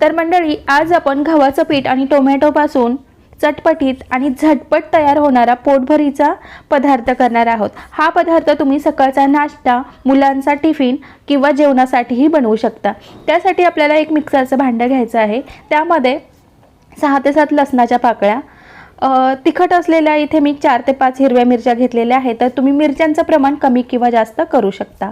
तर मंडळी आज आपण गव्हाचं पीठ आणि टोमॅटोपासून चटपटीत आणि झटपट तयार होणारा पोटभरीचा पदार्थ करणार आहोत. हा पदार्थ तुम्ही सकाळचा नाश्ता मुलांचा टिफिन किंवा जेवणासाठीही बनवू शकता. त्यासाठी आपल्याला एक मिक्सरचं भांडं घ्यायचं आहे. त्यामध्ये सहा ते सात लसणाच्या पाकळ्या तिखट असलेल्या इथे मी चार ते पाच हिरव्या मिरच्या घेतलेल्या आहेत तर तुम्ही मिरच्यांचं प्रमाण कमी किंवा जास्त करू शकता.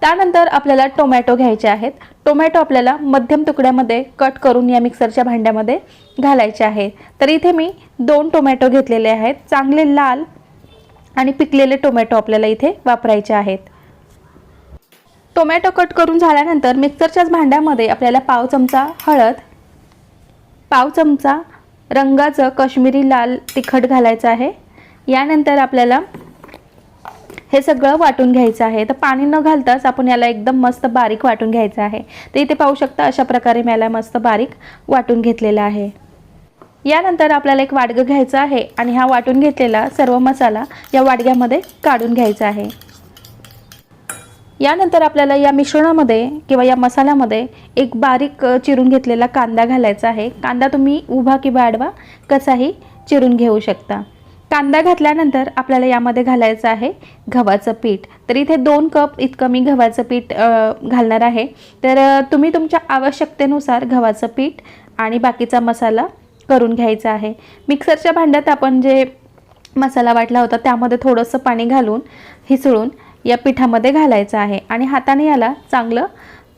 त्यानंतर आपल्याला टोमॅटो घ्यायचे आहेत. टोमॅटो आपल्याला मध्यम तुकड्यामध्ये कट करून या मिक्सरच्या भांड्यामध्ये घालायचे आहे. तर इथे मी दोन टोमॅटो घेतलेले आहेत. चांगले लाल आणि पिकलेले टोमॅटो आपल्याला इथे वापरायचे आहेत. टोमॅटो कट करून झाल्यानंतर मिक्सरच्याच भांड्यामध्ये आपल्याला पाव चमचा हळद पाव चमचा रंगाचं कश्मीरी लाल तिखट घालायचं आहे. यानंतर आपल्याला हे सगळं वाटून घ्यायचं आहे. तर पाणी न घालताच आपण याला एकदम मस्त बारीक वाटून घ्यायचं आहे. तर इथे पाहू शकता अशा प्रकारे मी याला मस्त बारीक वाटून घेतलेला आहे. यानंतर आपल्याला एक वाडगं घ्यायचं आहे आणि हा वाटून घेतलेला सर्व मसाला या वाडग्यामध्ये काढून घ्यायचा आहे. यानंतर आपल्याला या मिश्रणामध्ये किंवा या मसाल्यामध्ये एक बारीक चिरून घेतलेला कांदा घालायचा आहे. कांदा तुम्ही उभा किंवा आडवा कसाही चिरून घेऊ शकता. कांदा घातल्यानंतर आपल्याला यामध्ये घालायचं आहे गव्हाचं पीठ. तर इथे दोन कप इतकं मी गव्हाचं पीठ घालणार आहे. तर तुम्ही तुमच्या आवश्यकतेनुसार गव्हाचं पीठ आणि बाकीचा मसाला करून घ्यायचा आहे. मिक्सरच्या भांड्यात आपण जे मसाला वाटला होता त्यामध्ये थोडंसं पाणी घालून हिसळून या पिठामध्ये घालायचं आहे आणि हाताने याला चांगलं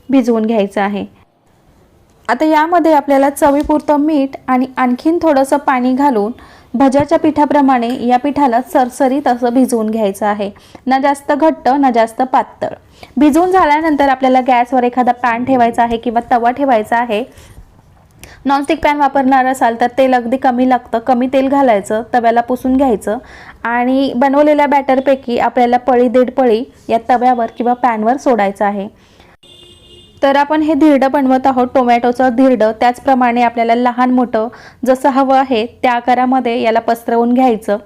भिजवून घ्यायचं आहे. आता यामध्ये आपल्याला चवीपुरतं मीठ आणि आणखीन थोडंसं पाणी घालून भज्याच्या पिठाप्रमाणे या पिठाला सरसरीत असं भिजवून घ्यायचं आहे. ना जास्त घट्ट ना जास्त पातळ. भिजवून झाल्यानंतर आपल्याला गॅसवर एखादा पॅन ठेवायचा आहे किंवा तवा ठेवायचा आहे. नॉनस्टिक पॅन वापरणार असाल तर तेल अगदी कमी लागतं कमी तेल घालायचं तव्याला पुसून घ्यायचं. आणि बनवलेल्या बॅटरपैकी आपल्याला पळी दीड पळी या तव्यावर किंवा पॅनवर सोडायचं आहे. तर आपण हे धिरडं बनवत आहोत टोमॅटोचं धिरडं. त्याचप्रमाणे आपल्याला लहान मोठं जसं हवं आहे त्या आकारामध्ये याला पसरवून घ्यायचं.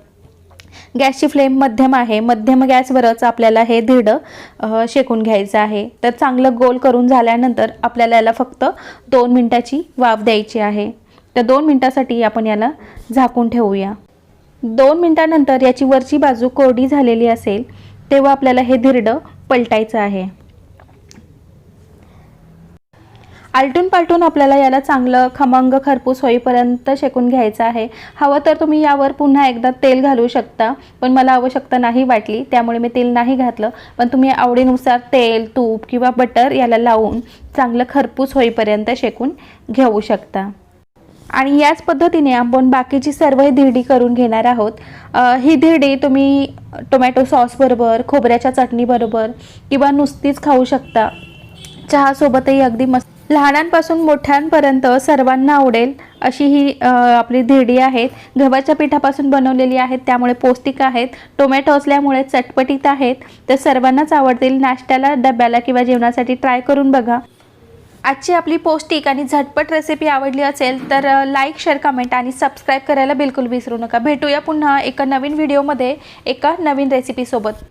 गॅसची फ्लेम मध्यम आहे. मध्यम गॅसवरच आपल्याला हे धिरडं शेकून घ्यायचं आहे. तर चांगलं गोल करून झाल्यानंतर आपल्याला याला फक्त दोन मिनटाची वाफ द्यायची आहे. तर दोन मिनटासाठी आपण याला झाकून ठेवूया. दोन मिनटानंतर याची वरची बाजू कोरडी झालेली असेल तेव्हा आपल्याला हे धिरडं पलटायचं आहे. आलटून पालटून आपल्याला याला चांगलं खमंग खरपूस होईपर्यंत शेकून घ्यायचं आहे. हवं तर तुम्ही यावर पुन्हा एकदा तेल घालू शकता पण मला आवश्यकता नाही वाटली त्यामुळे मी तेल नाही घातलं. पण तुम्ही आवडीनुसार तेल तूप किंवा बटर याला लावून चांगलं खरपूस होईपर्यंत शेकून घेऊ शकता. आणि याच पद्धतीने आपण बाकीची सर्वही धिरडी करून घेणार आहोत. ही धिरडी तुम्ही टोमॅटो सॉसबरोबर खोबऱ्याच्या चटणीबरोबर किंवा नुसतीच खाऊ शकता. चहासोबतही अगदी मस्त. लहानांपासून मोठ्यांपर्यंत सर्वांना आवडेल अशी ही आपली धिरडी आहेत गव्हाच्या पिठापासून बनवलेली आहेत त्यामुळे पौष्टिक आहेत. टोमॅटो असल्यामुळे चटपटीत आहेत. तर सर्वांनाच आवडतील. नाश्त्याला डब्याला किंवा जेवणासाठी ट्राय करून बघा. आजची आपली पौष्टिक आणि झटपट रेसिपी आवडली असेल तर लाईक शेअर कमेंट आणि सबस्क्राईब करायला बिलकुल विसरू नका. भेटूया पुन्हा एका नवीन व्हिडिओमध्ये एका नवीन रेसिपीसोबत